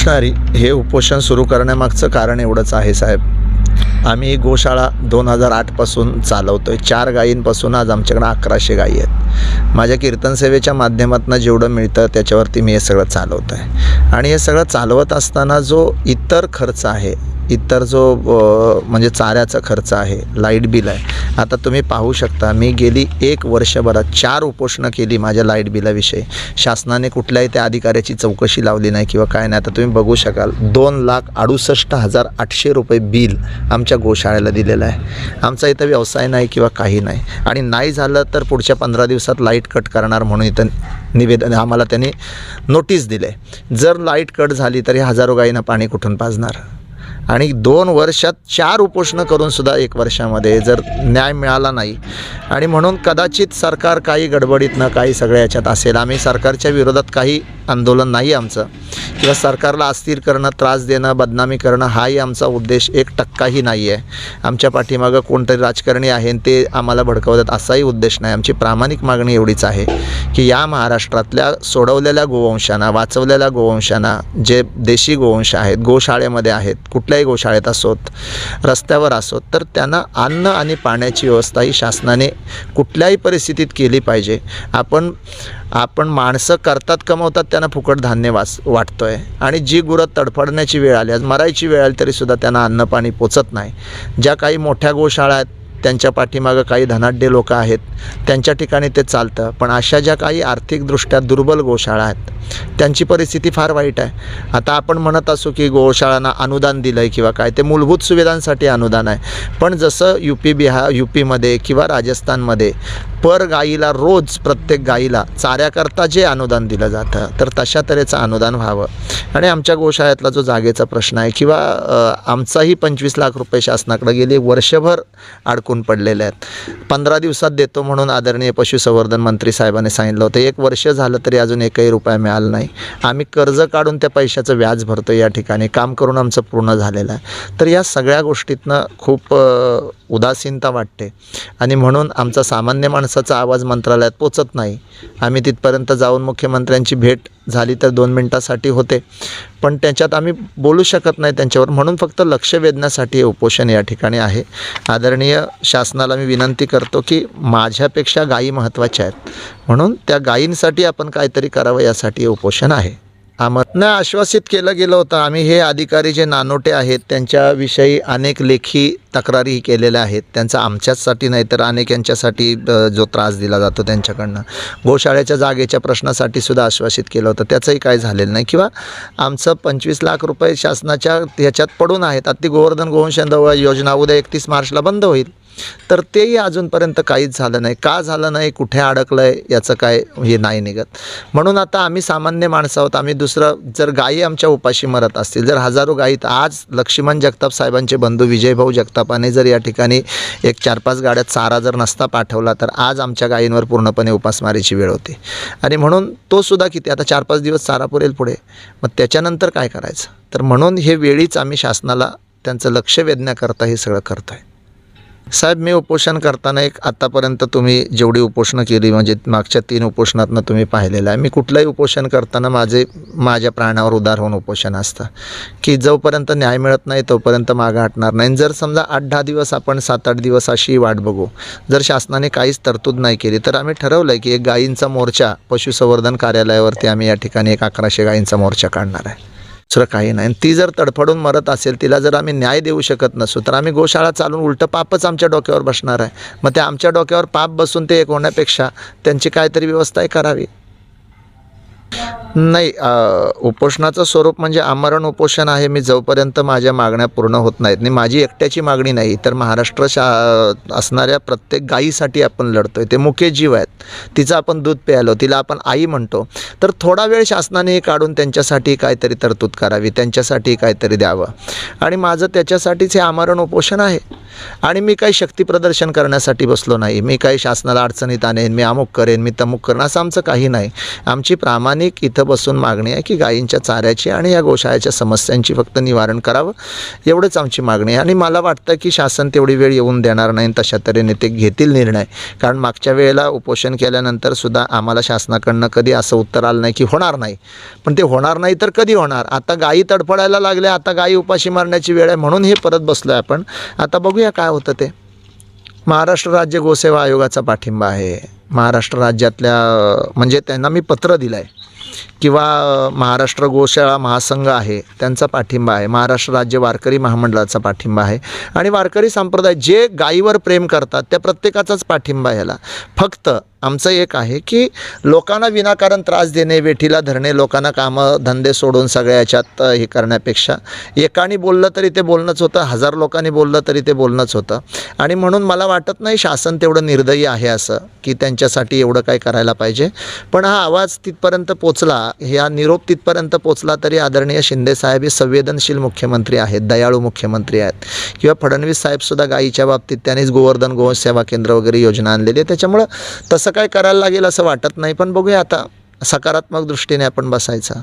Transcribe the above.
कृष्णारी हे उपोषण सुरू करण्यामागचं कारण एवढंच आहे साहेब. आम्ही गोशाळा दोन हजार आठपासून चालवतो आहे चार गायींपासून आज आमच्याकडं अकराशे गायी आहेत. माझ्या कीर्तन सेवेच्या माध्यमातून जेवढं मिळतं त्याच्यावरती मी हे सगळं चालवतो आहे आणि हे सगळं चालवत असताना जो इतर खर्च आहे इतर जो म्हणजे चाऱ्याचा खर्च आहे लाइट बिल आहे आता तुम्ही पाहू शकता मी गेली एक वर्षभरात चार उपोषणं केली माझ्या लाइट बिलाविषयी. शासनाने कुठल्याही त्या अधिकाऱ्याची चौकशी लावली नाही किंवा काय नाही. आता तुम्ही बघू शकाल दोन लाख अडुसष्ट हजार आठशे रुपये बिल आमच्या गोशाळेला दिलेलं आहे. आमचा इथं व्यवसाय नाही किंवा काही नाही. आणि नाही झालं तर पुढच्या पंधरा दिवसात लाइट कट करणार म्हणून इथं निवेदन आम्हाला त्यांनी नोटीस दिले जर लाइट कट झाली तर हे हजारो गायींना पाणी कुठून पाजणार? आणि दोन वर्षात चार उपोषणं करूनसुद्धा एक वर्षामध्ये जर न्याय मिळाला नाही. आणि म्हणून कदाचित सरकार काही गडबडीतनं काही सगळ्या याच्यात असेल. आम्ही सरकारच्या विरोधात काही आंदोलन नाही आमचं. किंवा सरकारला अस्थिर करणं त्रास देणं बदनामी करणं हाही आमचा उद्देश एक टक्काही नाही आहे. आमच्या पाठीमागं कोणतरी राजकारणी आहे आणि ते आम्हाला भडकवतात असाही उद्देश नाही. आमची प्रामाणिक मागणी एवढीच आहे की या महाराष्ट्रातल्या सोडवलेल्या गोवंशांना वाचवलेल्या गोवंशांना जे देशी गोवंश आहेत गोशाळेमध्ये आहेत कुठल्याही गोशाळेत असोत रस्त्यावर असोत तर त्यांना अन्न आणि पाण्याची व्यवस्था ही शासनाने कुठल्याही परिस्थितीत केली पाहिजे. आपण आपण माणसं करतात कमवतात त्यांना फुकट धान्य वाच वाटतो आहे आणि जी गुरं तडफडण्याची वेळ आली आज मरायची वेळ आली तरीसुद्धा त्यांना अन्न पाणी पोचत नाही. ज्या काही मोठ्या गोशाळा आहेत त्यांच्या पाठीमागं काही धनाढ्य लोक आहेत. त्यांच्या ठिकाणी ते चालतं. पण अशा ज्या काही आर्थिकदृष्ट्या दुर्बल गोशाळा आहेत त्यांची परिस्थिती फार वाईट आहे. आता आपण म्हणत असू की गोशाळांना अनुदान दिलं आहे किंवा काय ते मूलभूत सुविधांसाठी अनुदान आहे. पण जसं यू पी बिहार यू पीमध्ये किंवा राजस्थानमध्ये पर गाईला रोज प्रत्येक गाईला चाऱ्याकरता जे अनुदान दिलं जातं तर तशा तऱ्हेचं अनुदान व्हावं. आणि आमच्या गोशाळेतला जो जागेचा प्रश्न आहे किंवा आमचाही पंचवीस लाख रुपये शासनाकडे गेले वर्षभर अडकून पडलेले आहेत. पंधरा दिवसात देतो म्हणून आदरणीय पशुसंवर्धन मंत्री साहेबांनी सांगितलं होतं एक वर्ष झालं तरी अजून एकही रुपया मिळाला नाही. आम्ही कर्ज काढून त्या पैशाचं व्याज भरतो या ठिकाणी. काम करून आमचं पूर्ण झालेलं आहे. तर या सगळ्या गोष्टीतनं खूप उदासीनता वाटते. आणि म्हणून आमचा सामान्य माणसाचा आवाज मंत्रालयात पोचत नाही. आम्ही तिथपर्यंत जाऊन मुख्यमंत्र्यांची भेट झाली तर दोन मिनटासाठी होते. पण त्याच्यात आम्ही बोलू शकत नाही त्यांच्यावर. म्हणून फक्त लक्ष वेधण्यासाठी हे उपोषण या ठिकाणी आहे. आदरणीय शासनाला मी विनंती करतो की माझ्यापेक्षा गायी महत्त्वाच्या आहेत. म्हणून त्या गायींसाठी आपण काहीतरी करावं यासाठी हे उपोषण आहे. आम्हाला आश्वासित केलं गेलं होतं आम्ही हे अधिकारी जे नानोटे आहेत त्यांच्याविषयी अनेक लेखी तक्रारीही केलेल्या आहेत. त्यांचा आमच्याचसाठी नाही तर अनेक यांच्यासाठी जो त्रास दिला जातो त्यांच्याकडनं. गोशाळेच्या जागेच्या प्रश्नासाठी सुद्धा आश्वासित केलं होतं. त्याचंही काय झालेलं नाही. किंवा आमचं पंचवीस लाख रुपये शासनाच्या ह्याच्यात पडून आहेत. आता ती गोवर्धन गोवंश योजना उद्या एकतीस मार्चला बंद होईल. तर तेही अजूनपर्यंत काहीच झालं नाही. का झालं नाही? कुठे अडकलं आहे याचं काय हे नाही निघत. म्हणून आता आम्ही सामान्य माणसं आहोत. आम्ही दुसरं जर गायी आमच्या उपाशी मरत असतील जर हजारो गायी आज लक्ष्मण जगताप साहेबांचे बंधू विजयभाऊ जगतापाने जर या ठिकाणी एक चार पाच गाड्यात चारा जर नसता पाठवला तर आज आमच्या गायींवर पूर्णपणे उपासमारीची वेळ होती. आणि म्हणून तो सुद्धा किती आता चार पाच दिवस चारा पुरेल पुढे. मग त्याच्यानंतर काय करायचं? तर म्हणून हे वेळीच आम्ही शासनाला त्यांचं लक्ष वेधण्याकरता हे सगळं करत आहे साहेब मी उपोषण करताना एक आत्तापर्यंत तुम्ही जेवढी उपोषणं केली म्हणजे मागच्या तीन उपोषणातनं तुम्ही पाहिलेलं आहे. मी कुठलंही उपोषण करताना माझे माझ्या प्राणावर उदार होऊन उपोषण असतं. की जोपर्यंत न्याय मिळत नाही तोपर्यंत मागं हटणार नाही. जर समजा आठ दहा दिवस आपण सात आठ दिवस अशी वाट बघू जर शासनाने काहीच तरतूद नाही केली तर आम्ही ठरवलं आहे की एक गायींचा मोर्चा पशुसंवर्धन कार्यालयावरती आम्ही या ठिकाणी एक अकराशे गायींचा मोर्चा काढणार आहे. दुसरं काही नाही. आणि ती जर तडफडून मरत असेल तिला जर आम्ही न्याय देऊ शकत नसू तर आम्ही गोशाळा चालून उलटं पापच आमच्या डोक्यावर बसणार आहे. मग ते आमच्या डोक्यावर पाप बसून ते एक होण्यापेक्षा त्यांची काहीतरी व्यवस्थाही करावी. नाही उपोषणाचं स्वरूप म्हणजे आमरण उपोषण आहे. मी जोपर्यंत माझ्या मागण्या पूर्ण होत नाहीत. नाही माझी एकट्याची मागणी नाही तर महाराष्ट्र शा असणाऱ्या प्रत्येक गायीसाठी आपण लढतोय. ते मुख्य जीव आहेत. तिचं आपण दूध प्यायलो तिला आपण आई म्हणतो. तर थोडा वेळ शासनाने काढून त्यांच्यासाठी काहीतरी तरतूद करावी त्यांच्यासाठी काहीतरी द्यावं. आणि माझं त्याच्यासाठीच हे आमरण उपोषण आहे. आणि मी काही शक्ती प्रदर्शन करण्यासाठी बसलो नाही. मी काही शासनाला अडचणीत आणेन मी अमुक करेन मी तमुक करेन असं आमचं काही नाही. आमची प्रामाणिक इथं बसून मागणी आहे की गायींच्या चाऱ्याची आणि या गोशाळ्याच्या समस्यांची फक्त निवारण करावं एवढंच आमची मागणी आहे. आणि मला वाटतं की शासन तेवढी वेळ येऊन देणार नाही तशा तऱ्हेने ते घेतील निर्णय. कारण मागच्या वेळेला उपोषण केल्यानंतर सुद्धा आम्हाला शासनाकडनं कधी असं उत्तर आलं नाही की होणार नाही. पण ते होणार नाही तर कधी होणार? आता गायी तडफडायला लागल्या आता गायी उपाशी मारण्याची वेळ आहे म्हणून हे परत बसलो आहे आपण. आता बघूया काय होतं ते. महाराष्ट्र राज्य गोसेवा आयोगाचा पाठिंबा आहे. महाराष्ट्र राज्यातल्या म्हणजे त्यांना मी पत्र दिलं आहे किंवा महाराष्ट्र गोशाळा महासंघ आहे त्यांचा पाठिंबा आहे. महाराष्ट्र राज्य वारकरी महामंडळाचा पाठिंबा आहे. आणि वारकरी संप्रदाय जे गायीवर प्रेम करतात त्या प्रत्येकाचाच पाठिंबा ह्याला. फक्त आमचं एक आहे की लोकांना विनाकारण त्रास देणे वेठीला धरणे लोकांना कामं धंदे सोडून सगळ्या याच्यात हे करण्यापेक्षा. एकाने बोललं तरी ते बोलणंच होतं हजार लोकांनी बोललं तरी ते बोलणंच होतं. आणि म्हणून मला वाटत नाही शासन तेवढं निर्दयी आहे असं की त्यांच्यासाठी एवढं काय करायला पाहिजे. पण हा आवाज तिथपर्यंत पोचला ह्या निरोप तिथपर्यंत पोचला तरी आदरणीय शिंदेसाहेब हे संवेदनशील मुख्यमंत्री आहेत दयाळू मुख्यमंत्री आहेत. किंवा फडणवीस साहेबसुद्धा गायीच्या बाबतीत त्यांनीच गोवर्धन गो सेवा केंद्र वगैरे योजना आणलेली आहे. त्याच्यामुळं तसं काय करायला लागेल असं वाटत नाही पण बघूया आता. सकारात्मक दृष्टीने आपण बसायचं.